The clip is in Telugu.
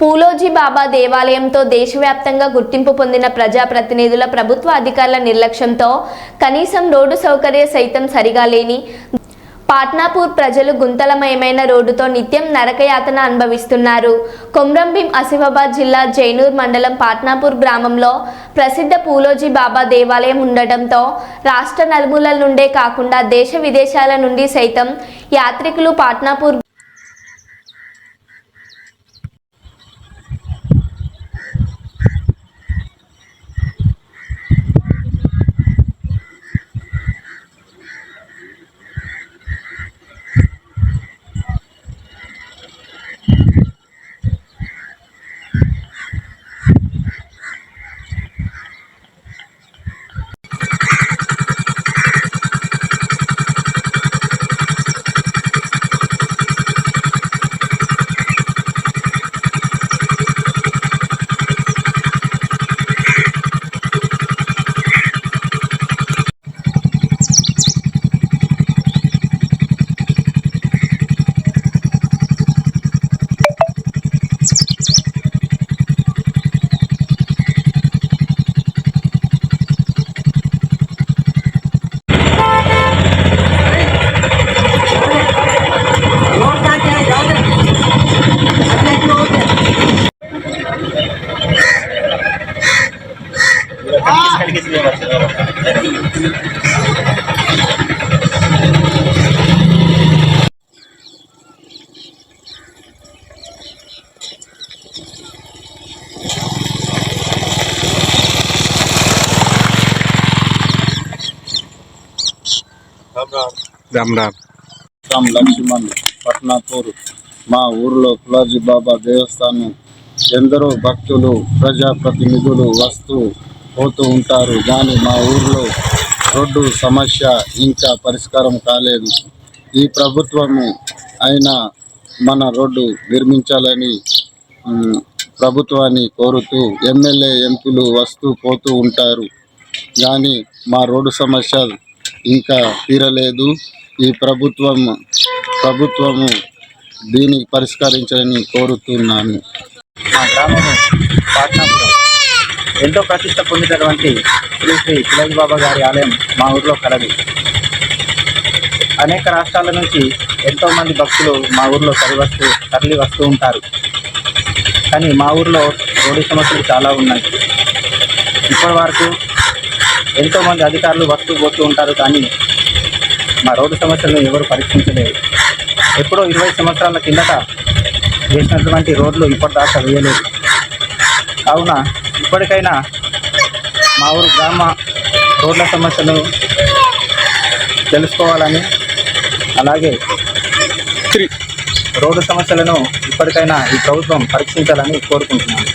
పూలోజీ బాబా దేవాలయంతో దేశవ్యాప్తంగా గుర్తింపు పొందిన ప్రజాప్రతినిధుల ప్రభుత్వ అధికారుల నిర్లక్ష్యంతో కనీసం రోడ్డు సౌకర్య సైతం సరిగా లేని పాట్నాపూర్ ప్రజలు గుంతలమయమైన రోడ్డుతో నిత్యం నరకయాతన అనుభవిస్తున్నారు. కొమ్రంభీం ఆసిఫాబాద్ జిల్లా జైనూర్ మండలం పాట్నాపూర్ గ్రామంలో ప్రసిద్ధ పూలోజీ బాబా దేవాలయం ఉండటంతో రాష్ట్ర నలుమూలల నుండే కాకుండా దేశ విదేశాల నుండి సైతం యాత్రికులు పాట్నాపూర్ రామ్ రామ్. రామ్ లక్ష్మణ్ పట్నాపూర్. మా ఊర్లో కులాజీ బాబా దేవస్థానం. ఎందరో భక్తులు ప్రజాప్రతినిధులు వస్తూ పోతూ ఉంటారు. కానీ మా ఊర్లో రోడ్డు సమస్య ఇంకా పరిష్కారం కాలేదు. ఈ ప్రభుత్వము అయినా మన రోడ్డు నిర్మించాలని ప్రభుత్వాన్ని కోరుతూ ఎమ్మెల్యే ఎంపీలు వస్తూ పోతూ ఉంటారు. కానీ మా రోడ్డు సమస్య ఇంకా తీరలేదు. ఈ ప్రభుత్వం ప్రభుత్వము దీన్ని పరిష్కరించాలని కోరుతున్నాను. మా గ్రామము పాట్నాపురం. ఎంతో ప్రతిష్ట పొందినటువంటి శ్రీ శ్రీ శివాజీ బాబా గారి ఆలయం మా ఊర్లో కలదు. అనేక రాష్ట్రాల నుంచి ఎంతో మంది భక్తులు మా ఊర్లో తరలి వస్తూ తరలి వస్తూ ఉంటారు. కానీ మా ఊర్లో రోడ్డు సమస్యలు చాలా ఉన్నాయి. ఇప్పటి వరకు ఎంతోమంది అధికారులు వస్తూ పోతూ ఉంటారు కానీ మా రోడ్డు సమస్యలను ఎవరు పరీక్షించలేదు. ఎప్పుడో ఇరవై సంవత్సరాల కిందట వేసినటువంటి రోడ్లు ఇప్పటిదాకా వేయలేదు. కావున ఇప్పటికైనా మా ఊరు గ్రామ రోడ్ల సమస్యను తెలుసుకోవాలని అలాగే రోడ్డు సమస్యలను ఇప్పటికైనా ఈ ప్రభుత్వం పరీక్షించాలని కోరుకుంటున్నాను.